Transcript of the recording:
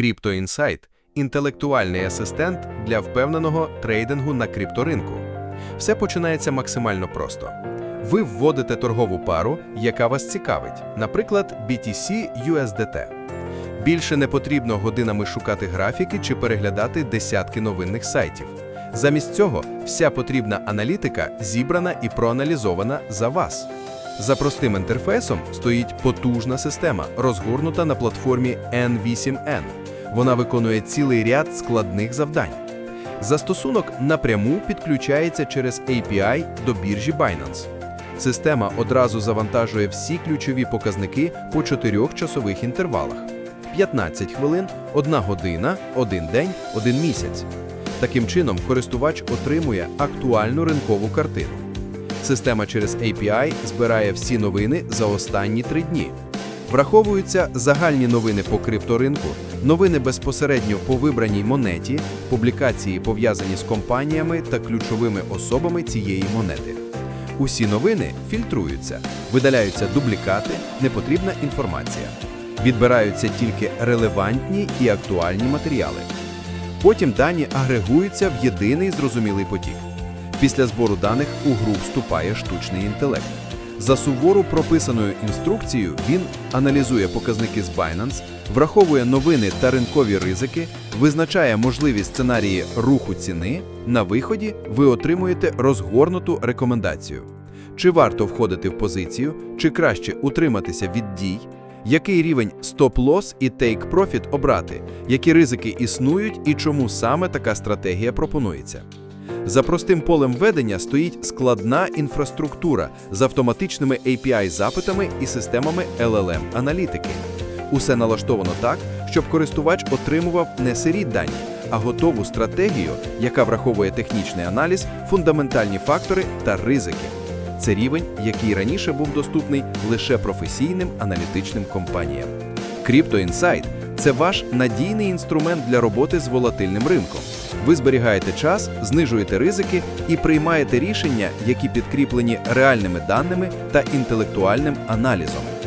Insight – інтелектуальний асистент для впевненого трейдингу на крипторинку. Все починається максимально просто. Ви вводите торгову пару, яка вас цікавить, наприклад, BTC USDT. Більше не потрібно годинами шукати графіки чи переглядати десятки новинних сайтів. Замість цього вся потрібна аналітика зібрана і проаналізована за вас. За простим інтерфейсом стоїть потужна система, розгорнута на платформі N8N. Вона виконує цілий ряд складних завдань. Застосунок напряму підключається через API до біржі Binance. Система одразу завантажує всі ключові показники по чотирьох часових інтервалах: 15 хвилин, 1 година, 1 день, 1 місяць. Таким чином, користувач отримує актуальну ринкову картину. Система через API збирає всі новини за останні три дні. Враховуються загальні новини по крипторинку, новини безпосередньо по вибраній монеті, публікації пов'язані з компаніями та ключовими особами цієї монети. Усі новини фільтруються, видаляються дублікати, непотрібна інформація. Відбираються тільки релевантні і актуальні матеріали. Потім дані агрегуються в єдиний зрозумілий потік. Після збору даних у гру вступає штучний інтелект. За суворо прописаною інструкцією він аналізує показники з Binance, враховує новини та ринкові ризики, визначає можливі сценарії руху ціни. На виході ви отримуєте розгорнуту рекомендацію. Чи варто входити в позицію, чи краще утриматися від дій, який рівень стоп-лосс і take-profit обрати, які ризики існують і чому саме така стратегія пропонується. За простим полем ведення стоїть складна інфраструктура з автоматичними API-запитами і системами LLM-аналітики. Усе налаштовано так, щоб користувач отримував не сирі дані, а готову стратегію, яка враховує технічний аналіз, фундаментальні фактори та ризики. Це рівень, який раніше був доступний лише професійним аналітичним компаніям. Crypto Insight – це ваш надійний інструмент для роботи з волатильним ринком. Ви зберігаєте час, знижуєте ризики і приймаєте рішення, які підкріплені реальними даними та інтелектуальним аналізом.